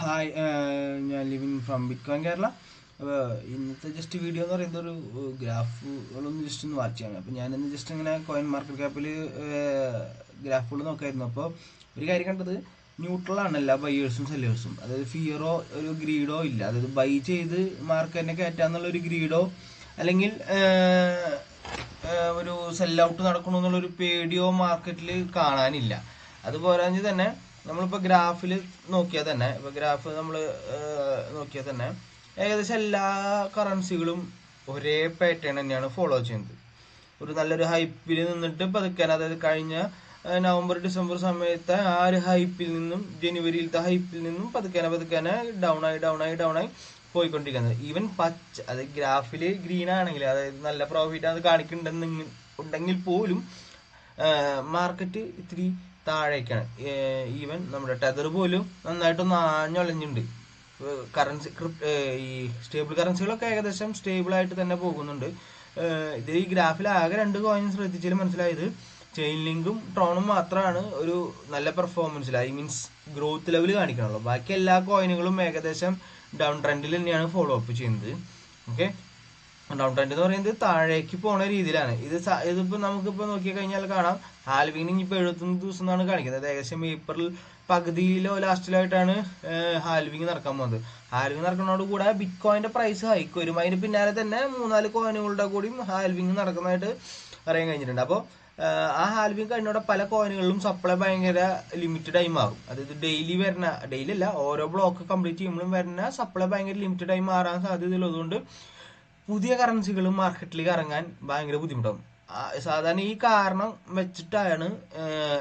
Hi ഞാൻ living from bitcoin Kerala അപ്പോൾ ഇന്നത്തെ ജസ്റ്റ് വീഡിയോ എന്ന് പറയുന്നത് ഒരു ഗ്രാഫുകളൊന്ന് ജസ്റ്റ് ഒന്ന് വാച്ച് ചെയ്യണം. അപ്പോൾ ഞാനിന്ന് ജസ്റ്റ് ഇങ്ങനെ കോയിൻ മാർക്കറ്റ് ക്യാപ്പിൽ ഗ്രാഫുകൾ നോക്കായിരുന്നു. അപ്പോൾ ഒരു കാര്യം കണ്ടത് ന്യൂട്രലാണ് എല്ലാ ബയേഴ്സും സെല്ലേഴ്സും അതായത് ഫിയറോ ഒരു ഗ്രീഡോ ഇല്ല. അതായത് ബൈ ചെയ്ത് മാർക്കറ്റിനെ കയറ്റാന്നുള്ള ഒരു ഗ്രീഡോ അല്ലെങ്കിൽ ഒരു സെൽ ഔട്ട് നടക്കണമെന്നുള്ളൊരു പേടിയോ മാർക്കറ്റിൽ കാണാനില്ല. അതുപോരാഞ്ഞ് തന്നെ നമ്മളിപ്പോൾ ഗ്രാഫിൽ നോക്കിയാൽ തന്നെ ഇപ്പോൾ ഗ്രാഫ് നമ്മൾ നോക്കിയാൽ തന്നെ ഏകദേശം എല്ലാ കറൻസികളും ഒരേ പാറ്റേൺ തന്നെയാണ് ഫോളോ ചെയ്യുന്നത്. ഒരു നല്ലൊരു ഹൈപ്പിൽ നിന്നിട്ട് പതുക്കാൻ അതായത് കഴിഞ്ഞ നവംബർ ഡിസംബർ സമയത്തെ ആ ഒരു ഹൈപ്പിൽ നിന്നും ജനുവരിയിലത്തെ ഹൈപ്പിൽ നിന്നും പതുക്കാനെ പതുക്കാനെ ഡൗൺ ആയി ഡൗൺ ആയി ഡൗൺ ആയി പോയിക്കൊണ്ടിരിക്കുന്നത്. ഈവൻ പച്ച അത് ഗ്രാഫിൽ ഗ്രീൻ ആണെങ്കിൽ അതായത് നല്ല പ്രോഫിറ്റ് അത് കാണിക്കുന്നുണ്ടെന്ന് ഉണ്ടെങ്കിൽ പോലും മാർക്കറ്റ് ഇത്തിരി താഴേക്കാണ്. ഈവൻ നമ്മുടെ ടെതർ പോലും നന്നായിട്ടൊന്ന് ആഞ്ഞൊളഞ്ഞിട്ടുണ്ട് കറൻസി ഈ സ്റ്റേബിൾ കറൻസികളൊക്കെ ഏകദേശം സ്റ്റേബിൾ ആയിട്ട് തന്നെ പോകുന്നുണ്ട്. ഇത് ഈ ഗ്രാഫിൽ ആകെ രണ്ട് കോയിൻ ശ്രദ്ധിച്ചാൽ മനസ്സിലായത് ചെയിൻ ലിങ്കും ട്രോണും മാത്രമാണ് ഒരു നല്ല പെർഫോമൻസിൽ ഐ മീൻസ് ഗ്രോത്ത് ലെവൽ കാണിക്കണുള്ളൂ. ബാക്കി എല്ലാ കോയിനുകളും ഏകദേശം ഡൗൺ ട്രെൻഡിൽ തന്നെയാണ് ഫോളോ അപ്പ് ചെയ്യുന്നത്. ഓക്കെ ഡൗൺ ട്രെൻഡ് എന്ന് പറയുന്നത് താഴേക്ക് പോണ രീതിയിലാണ്. ഇത് ഇതിപ്പോ നമുക്കിപ്പോ നോക്കി കഴിഞ്ഞാൽ കാണാം. ഹാൽവിങ് ഇപ്പൊ എഴുപത്തൊന്ന് ദിവസം എന്നാണ് കാണിക്കുന്നത്. ഏകദേശം ഏപ്രിൽ പകുതിയിലോ ലാസ്റ്റിലോ ആയിട്ടാണ് ഹാൽവിങ് നടക്കാൻ പോകുന്നത് ഹാൽവിങ് നടക്കുന്നതോട് കൂടെ ബിറ്റ് കോയിന്റെ പ്രൈസ് ഹൈക്ക് വരും. അതിന് പിന്നാലെ തന്നെ മൂന്നാൽ കോയിനുകളുടെ കൂടിയും ഹാൽവിങ് നടക്കുന്നതായിട്ട് അറിയാൻ കഴിഞ്ഞിട്ടുണ്ട്. അപ്പോൾ ആ ഹാൽവിങ് കഴിഞ്ഞോടെ പല കോയിനുകളിലും സപ്ലൈ ഭയങ്കര ലിമിറ്റഡ് ആയി മാറും. അതായത് ഡെയിലി വരുന്ന ഡെയിലി അല്ല ഓരോ ബ്ലോക്ക് കംപ്ലീറ്റ് ചെയ്യുമ്പോഴും വരുന്ന സപ്ലൈ ഭയങ്കര ലിമിറ്റഡ് ആയി മാറാൻ സാധ്യതയുള്ളതുകൊണ്ട് പുതിയ കറൻസികൾ മാർക്കറ്റിലേക്ക് ഇറങ്ങാൻ ഭയങ്കര ബുദ്ധിമുട്ടാകും സാധാരണ ഈ കാരണം വെച്ചിട്ടാണ്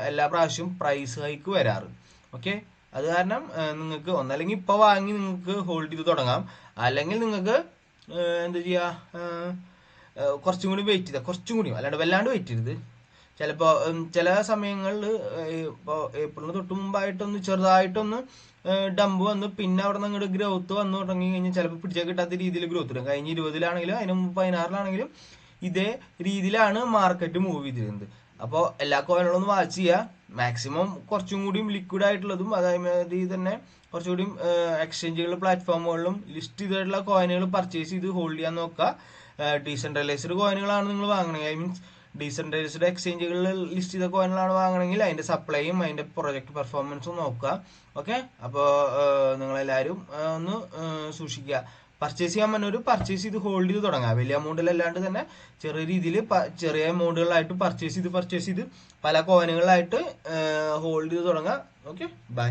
എല്ലാ പ്രാവശ്യവും പ്രൈസ് ഹൈക്ക് വരാറ്. ഓക്കെ അത് കാരണം നിങ്ങൾക്ക് ഒന്നല്ലെങ്കിൽ ഇപ്പൊ വാങ്ങി നിങ്ങൾക്ക് ഹോൾഡ് ചെയ്ത് തുടങ്ങാം. അല്ലെങ്കിൽ നിങ്ങൾക്ക് എന്താ ചെയ്യാ ഏഹ്, ഏഹ്, കുറച്ചും കൂടി വെയിറ്റ് ചെയ്താൽ കുറച്ചും കൂടി അല്ലാണ്ട് വല്ലാണ്ട് വെയിറ്റ് ചെയ്തത് ചിലപ്പോ ചില സമയങ്ങളിൽ ഇപ്പോ ഏപ്രിലിന് തൊട്ട് മുമ്പായിട്ടൊന്ന് ചെറുതായിട്ടൊന്ന് ഡംപ് വന്ന്. പിന്നെ അവിടെ നിന്ന് അങ്ങോട്ട് ഗ്രോത്ത് വന്നു തുടങ്ങി കഴിഞ്ഞാൽ ചിലപ്പോൾ പിടിച്ചാൽ കിട്ടാത്ത രീതിയിൽ ഗ്രോത്ത് വരും. കഴിഞ്ഞ ഇരുപതിലാണെങ്കിലും അതിന് മുമ്പ് പതിനാറിലാണെങ്കിലും ഇതേ രീതിയിലാണ് മാർക്കറ്റ് മൂവ് ചെയ്തിരുന്നത്. അപ്പോൾ എല്ലാ കോയിനുകളും വാച്ച് ചെയ്യുക മാക്സിമം കുറച്ചും കൂടിയും ലിക്വിഡ് ആയിട്ടുള്ളതും അതേമാതിരി തന്നെ കുറച്ചുകൂടിയും എക്സ്ചേഞ്ചുകളിലും പ്ലാറ്റ്ഫോമുകളിലും ലിസ്റ്റ് ചെയ്തിട്ടുള്ള കോയിനുകൾ പർച്ചേസ് ചെയ്ത് ഹോൾഡ് ചെയ്യാൻ നോക്കുക ഡീസെൻട്രലൈസ്ഡ് കോയിനുകളാണ് നിങ്ങൾ വാങ്ങണേ. ഐ മീൻസ് ഡീസെൻട്രലൈസ്ഡ് എക്സ്ചേഞ്ചുകളിൽ ലിസ്റ്റ് ചെയ്ത കോയിനുകളാണ് വാങ്ങണമെങ്കിൽ അതിന്റെ സപ്ലൈയും അതിന്റെ പ്രൊജക്ട് പെർഫോമൻസും നോക്കുക. ഓക്കെ അപ്പോൾ നിങ്ങളെല്ലാവരും ഒന്ന് സൂക്ഷിക്കുക. പർച്ചേസ് ചെയ്യാൻ പറ്റുന്ന ഒരു പർച്ചേസ് ചെയ്ത് ഹോൾഡ് ചെയ്ത് തുടങ്ങാം വലിയ എമൗണ്ടിലല്ലാണ്ട് തന്നെ ചെറിയ രീതിയിൽ ചെറിയ എമൗണ്ടുകളായിട്ട് പർച്ചേസ് ചെയ്ത് പർച്ചേസ് ചെയ്ത് പല കോയിനുകളായിട്ട് ഹോൾഡ് ചെയ്ത് തുടങ്ങാം ഓക്കെ ബൈ